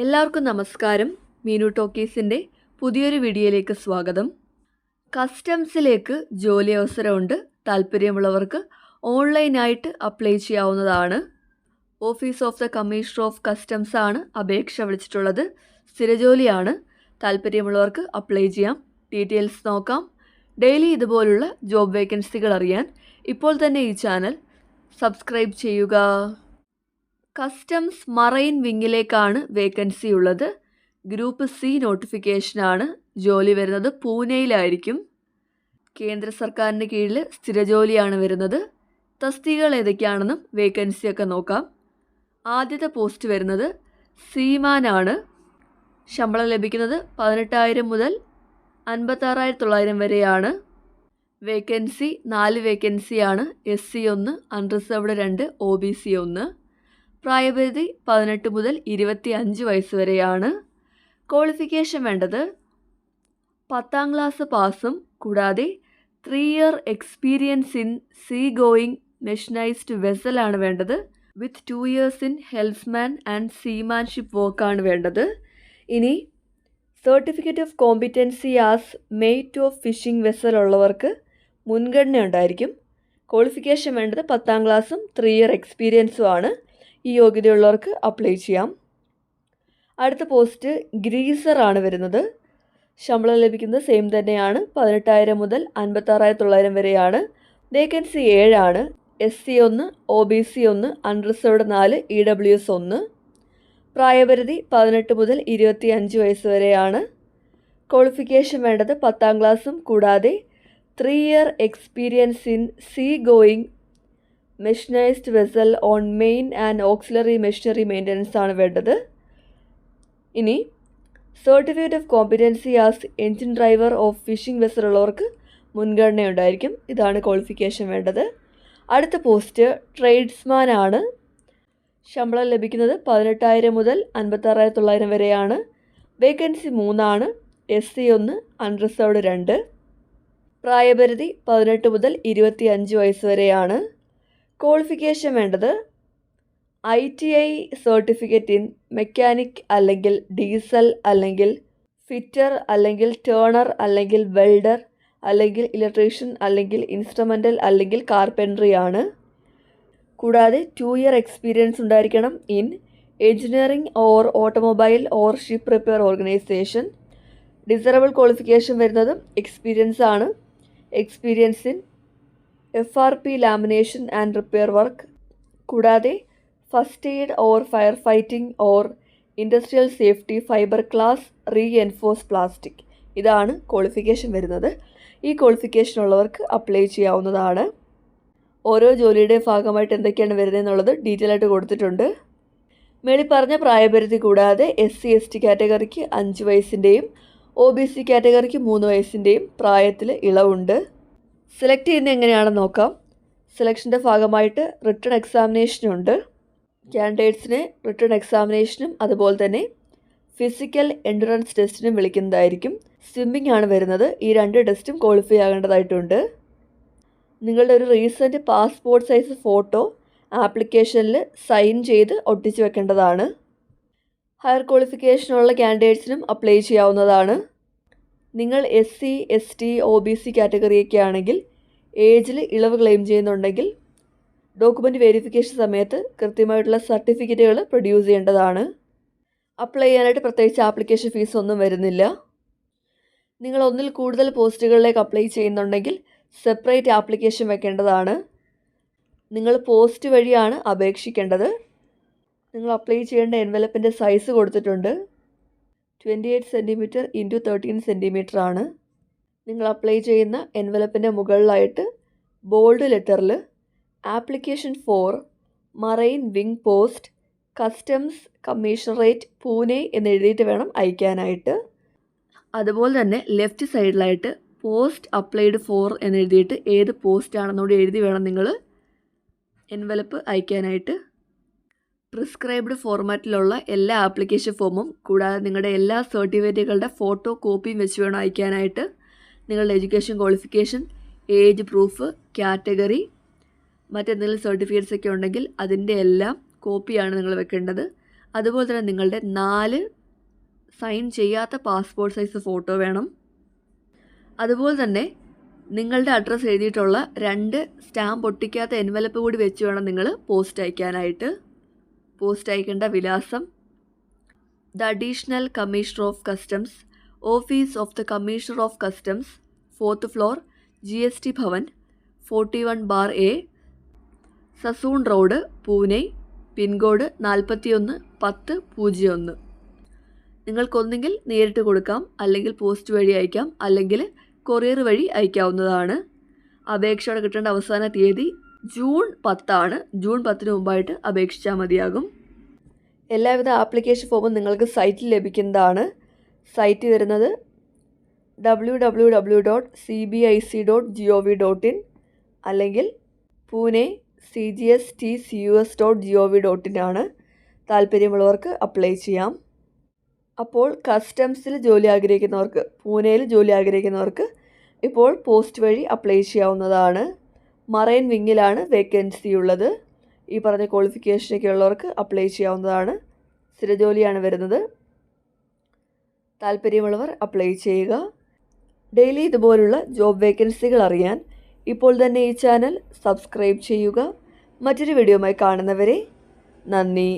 എല്ലാവർക്കും നമസ്കാരം. മീനു ടോക്കീസിന്റെ പുതിയൊരു വീഡിയോയിലേക്ക് സ്വാഗതം. കസ്റ്റംസിലേക്ക് ജോലി അവസരമുണ്ട്. താല്പര്യമുള്ളവർക്ക് ഓൺലൈനായിട്ട് അപ്ലൈ ചെയ്യാവുന്നതാണ്. Office of the commissioner of customs ആണ് അപേക്ഷ വിളിച്ചിട്ടുള്ളത്. സ്ഥിരജോലിയാണ് താല്പര്യമുള്ളവർക്ക് അപ്ലൈ ചെയ്യാം. ഡീറ്റെയിൽസ് നോക്കാം. ഡെയിലി ഇതുപോലുള്ള ജോബ് വേക്കൻസികൾ അറിയാൻ ഇപ്പോൾ തന്നെ ഈ ചാനൽ സബ്സ്ക്രൈബ് ചെയ്യുക. കസ്റ്റംസ് മറൈൻ വിങ്ങിലേക്കാണ് വേക്കൻസി ഉള്ളത്. ഗ്രൂപ്പ് സി നോട്ടിഫിക്കേഷനാണ് ജോലി വരുന്നത്. പൂനെയിലായിരിക്കും. കേന്ദ്ര സർക്കാരിന്റെ കീഴിൽ സ്ഥിരജോലിയാണ് വരുന്നത്. തസ്തികകൾ ഏതൊക്കെയാണെന്നും വേക്കൻസിയൊക്കെ നോക്കാം. ആദ്യത്തെ പോസ്റ്റ് വരുന്നത് സീമാനാണ്. ശമ്പളം ലഭിക്കുന്നത് പതിനെട്ടായിരം മുതൽ അൻപത്താറായിരത്തി തൊള്ളായിരം വരെയാണ്. വേക്കൻസി നാല് വേക്കൻസിയാണ്. എസ് സി ഒന്ന് അൺറിസർവ്ഡ് രണ്ട് ഒ ബി സി ഒന്ന്. പ്രായപരിധി പതിനെട്ട് മുതൽ ഇരുപത്തി അഞ്ച് വയസ്സ് വരെയാണ്. ക്വാളിഫിക്കേഷൻ വേണ്ടത് പത്താം ക്ലാസ് പാസും കൂടാതെ three year experience in sea going mechanised വെസലാണ് വേണ്ടത്. With two years in helmsman and seamanship വർക്കാണ് വേണ്ടത്. ഇനി certificate of competency as mate of fishing vessel ഉള്ളവർക്ക് മുൻഗണന ഉണ്ടായിരിക്കും ക്വാളിഫിക്കേഷൻ വേണ്ടത് പത്താം ക്ലാസ്സും ത്രീ ഇയർ എക്സ്പീരിയൻസും ആണ്. ഈ യോഗ്യതയുള്ളവർക്ക് അപ്ലൈ ചെയ്യാം. അടുത്ത പോസ്റ്റ് ഗ്രീസർ ആണ് വരുന്നത്. ശമ്പളം ലഭിക്കുന്നത് സെയിം തന്നെയാണ്. പതിനെട്ടായിരം മുതൽ അൻപത്താറായിരത്തി തൊള്ളായിരം വരെയാണ് വേക്കൻസി ഏഴാണ് എസ് സി ഒന്ന് ഒ ബി സി ഒന്ന് അൺറിസർവ്ഡ് നാല് ഇ ഡബ്ല്യു എസ് ഒന്ന്. പ്രായപരിധി പതിനെട്ട് മുതൽ ഇരുപത്തി അഞ്ച് വയസ്സ് വരെയാണ്. ക്വാളിഫിക്കേഷൻ വേണ്ടത് പത്താം ക്ലാസ്സും കൂടാതെ three year experience in sea going mechanised vessel on main and auxiliary machinery maintenance ആണ് വേണ്ടത്. ഇനി certificate of competency as engine driver of fishing vessel ഉള്ളവർക്ക് മുൻഗണന ഉണ്ടായിരിക്കും ഇതാണ് ക്വാളിഫിക്കേഷൻ വേണ്ടത്. അടുത്ത പോസ്റ്റ് ട്രേഡ്സ്മാൻ ആണ്. ശമ്പളം ലഭിക്കുന്നത് പതിനെട്ടായിരം മുതൽ അൻപത്താറായിരത്തി തൊള്ളായിരം വരെയാണ്. വേക്കൻസി മൂന്നാണ് എസ് സി ഒന്ന് അൺറിസർവ്ഡ് രണ്ട്. പ്രായപരിധി പതിനെട്ട് മുതൽ ഇരുപത്തി അഞ്ച് വയസ്സ് വരെയാണ്. ക്വാളിഫിക്കേഷൻ വേണ്ടത് I T I certificate in mechanic അല്ലെങ്കിൽ ഡീസൽ അല്ലെങ്കിൽ ഫിറ്റർ അല്ലെങ്കിൽ ടേണർ അല്ലെങ്കിൽ വെൽഡർ അല്ലെങ്കിൽ ഇലക്ട്രീഷ്യൻ അല്ലെങ്കിൽ ഇൻസ്ട്രുമെന്റൽ അല്ലെങ്കിൽ കാർപ്പൻട്രി ആണ്. കൂടാതെ ടു ഇയർ എക്സ്പീരിയൻസ് ഉണ്ടായിരിക്കണം in engineering or automobile or ship repair organisation desirable qualification വരുന്നതും എക്സ്പീരിയൻസ് ആണ്. Experience in F R P lamination and repair work കൂടാതെ first aid or fire fighting or industrial safety fibre glass reinforce plastic ഇതാണ് qualification വരുന്നത്. ഈ qualification ഉള്ളവർക്ക് apply ചെയ്യാവുന്നതാണ്. ഓരോ ജോലിയുടെ ഭാഗമായിട്ട് എന്തൊക്കെയാണ് വരുന്നത് എന്നുള്ളത് ഡീറ്റെയിൽ ആയിട്ട് കൊടുത്തിട്ടുണ്ട്. മേളി പറഞ്ഞ പ്രായപരിധി കൂടാതെ എസ് സി എസ് ടി കാറ്റഗറിക്ക് അഞ്ച് വയസ്സിന്റെയും ഒ ബി സി കാറ്റഗറിക്ക് മൂന്ന് വയസ്സിന്റെയും പ്രായത്തിൽ ഇളവുണ്ട്. സെലക്ട് ചെയ്യുന്നത് എങ്ങനെയാണെന്ന് നോക്കാം. സെലക്ഷന്റെ ഭാഗമായിട്ട് റിട്ടേൺ എക്സാമിനേഷനുണ്ട് കാൻഡിഡേറ്റ്സിനെ റിട്ടേൺ എക്സാമിനേഷനും അതുപോലെ തന്നെ ഫിസിക്കൽ എൻഡുറൻസ് ടെസ്റ്റിനും വിളിക്കുന്നതായിരിക്കും. സ്വിമ്മിംഗ് ആണ് വരുന്നത്. ഈ രണ്ട് ടെസ്റ്റും ക്വാളിഫൈ ആകേണ്ടതായിട്ടുണ്ട്. നിങ്ങളുടെ ഒരു റീസെന്റ് പാസ്പോർട്ട് സൈസ് ഫോട്ടോ ആപ്ലിക്കേഷനിൽ സൈൻ ചെയ്ത് ഒട്ടിച്ചു വെക്കേണ്ടതാണ്. ഹയർ ക്വാളിഫിക്കേഷനുള്ള ക്യാൻഡിഡേറ്റ്സിനും അപ്ലൈ ചെയ്യാവുന്നതാണ്. നിങ്ങൾ S C S T O B C കാറ്റഗറിയൊക്കെ ആണെങ്കിൽ ഏജിൽ ഇളവ് ക്ലെയിം ചെയ്യുന്നുണ്ടെങ്കിൽ ഡോക്യുമെന്റ് വെരിഫിക്കേഷൻ സമയത്ത് കൃത്യമായിട്ടുള്ള സർട്ടിഫിക്കറ്റുകൾ പ്രൊഡ്യൂസ് ചെയ്യേണ്ടതാണ്. അപ്ലൈ ചെയ്യാനായിട്ട് പ്രത്യേകിച്ച് ആപ്ലിക്കേഷൻ ഫീസ് ഒന്നും വരുന്നില്ല. നിങ്ങൾ ഒന്നിൽ കൂടുതൽ പോസ്റ്റുകളിലേക്ക് അപ്ലൈ ചെയ്യുന്നുണ്ടെങ്കിൽ സെപ്പറേറ്റ് ആപ്ലിക്കേഷൻ വെക്കേണ്ടതാണ്. നിങ്ങൾ പോസ്റ്റ് വഴിയാണ് അപേക്ഷിക്കേണ്ടത്. നിങ്ങൾ അപ്ലൈ ചെയ്യേണ്ട എൻവലപ്പിന്റെ സൈസ് കൊടുത്തിട്ടുണ്ട്. Twenty eight centimetre into thirteen centimetre ആണ്. നിങ്ങൾ അപ്ലൈ ചെയ്യുന്ന എൻവലപ്പിന്റെ മുകളിലായിട്ട് bold ലെറ്ററിൽ application for marine wing post customs commissionerate Pune എന്ന് എഴുതിയിട്ട് വേണം അയക്കാനായിട്ട്. അതുപോലെ തന്നെ ലെഫ്റ്റ് സൈഡിലായിട്ട് പോസ്റ്റ് അപ്ലൈഡ് ഫോർ എന്ന് എഴുതിയിട്ട് ഏത് പോസ്റ്റ് ആണെന്നോട് എഴുതി വേണം നിങ്ങൾ എൻവലപ്പ് അയക്കാനായിട്ട്. പ്രിസ്ക്രൈബ്ഡ് ഫോർമാറ്റിലുള്ള എല്ലാ ആപ്ലിക്കേഷൻ ഫോമും കൂടാതെ നിങ്ങളുടെ എല്ലാ സർട്ടിഫിക്കറ്റുകളുടെ ഫോട്ടോ കോപ്പിയും വെച്ച് വേണം അയക്കാനായിട്ട്. നിങ്ങളുടെ education qualification age proof category മറ്റെന്തെങ്കിലും സർട്ടിഫിക്കറ്റ്സ് ഒക്കെ ഉണ്ടെങ്കിൽ അതിന്റെ എല്ലാം കോപ്പിയാണ് നിങ്ങൾ വെക്കേണ്ടത്. അതുപോലെ തന്നെ നിങ്ങളുടെ നാല് സൈൻ ചെയ്യാത്ത പാസ്പോർട്ട് സൈസ് ഫോട്ടോ വേണം. അതുപോലെ തന്നെ നിങ്ങളുടെ അഡ്രസ്സ് എഴുതിയിട്ടുള്ള രണ്ട് സ്റ്റാമ്പ് ഒട്ടിക്കാത്ത എൻവലപ്പ് കൂടി വെച്ച് വേണം നിങ്ങൾ പോസ്റ്റ് അയക്കാനായിട്ട്. പോസ്റ്റ് അയക്കേണ്ട വിലാസം. The additional commissioner of customs office of the commissioner of customs fourth floor G S T Bhavan forty one bar A Sassoon road Pune pincode നാൽപ്പത്തിയൊന്ന് പത്ത് പൂജ്യം ഒന്ന്. നിങ്ങൾക്കൊന്നെങ്കിൽ നേരിട്ട് കൊടുക്കാം അല്ലെങ്കിൽ പോസ്റ്റ് വഴി അയക്കാം അല്ലെങ്കിൽ കൊറിയർ വഴി അയക്കാവുന്നതാണ്. അപേക്ഷയോടെ കിട്ടേണ്ട അവസാന തീയതി ജൂൺ പത്താണ്. ജൂൺ പത്തിന് മുമ്പായിട്ട് അപേക്ഷിച്ചാൽ മതിയാകും. എല്ലാവിധ ആപ്ലിക്കേഷൻ ഫോമും നിങ്ങൾക്ക് സൈറ്റിൽ ലഭിക്കുന്നതാണ്. സൈറ്റ് വരുന്നത് W W W dot C B I C dot G O V dot in അല്ലെങ്കിൽ Pune C G S T C U S dot G O V dot in ആണ്. താല്പര്യമുള്ളവർക്ക് അപ്ലൈ ചെയ്യാം. അപ്പോൾ കസ്റ്റംസിൽ ജോലി ആഗ്രഹിക്കുന്നവർക്ക് പൂനെയിൽ ജോലി ആഗ്രഹിക്കുന്നവർക്ക് ഇപ്പോൾ പോസ്റ്റ് വഴി അപ്ലൈ ചെയ്യാവുന്നതാണ്. മറൈൻ വിങ്ങിലാണ് വേക്കൻസി ഉള്ളത്. ഈ പറഞ്ഞ ക്വാളിഫിക്കേഷനൊക്കെ ഉള്ളവർക്ക് അപ്ലൈ ചെയ്യാവുന്നതാണ്. സ്ഥിരജോലിയാണ് വരുന്നത്. താല്പര്യമുള്ളവർ അപ്ലൈ ചെയ്യുക. ഡെയിലി ഇതുപോലുള്ള ജോബ് വേക്കൻസികൾ അറിയാൻ ഇപ്പോൾ തന്നെ ഈ ചാനൽ സബ്സ്ക്രൈബ് ചെയ്യുക. മറ്റൊരു വീഡിയോയുമായി കാണുന്നവരെ നന്ദി.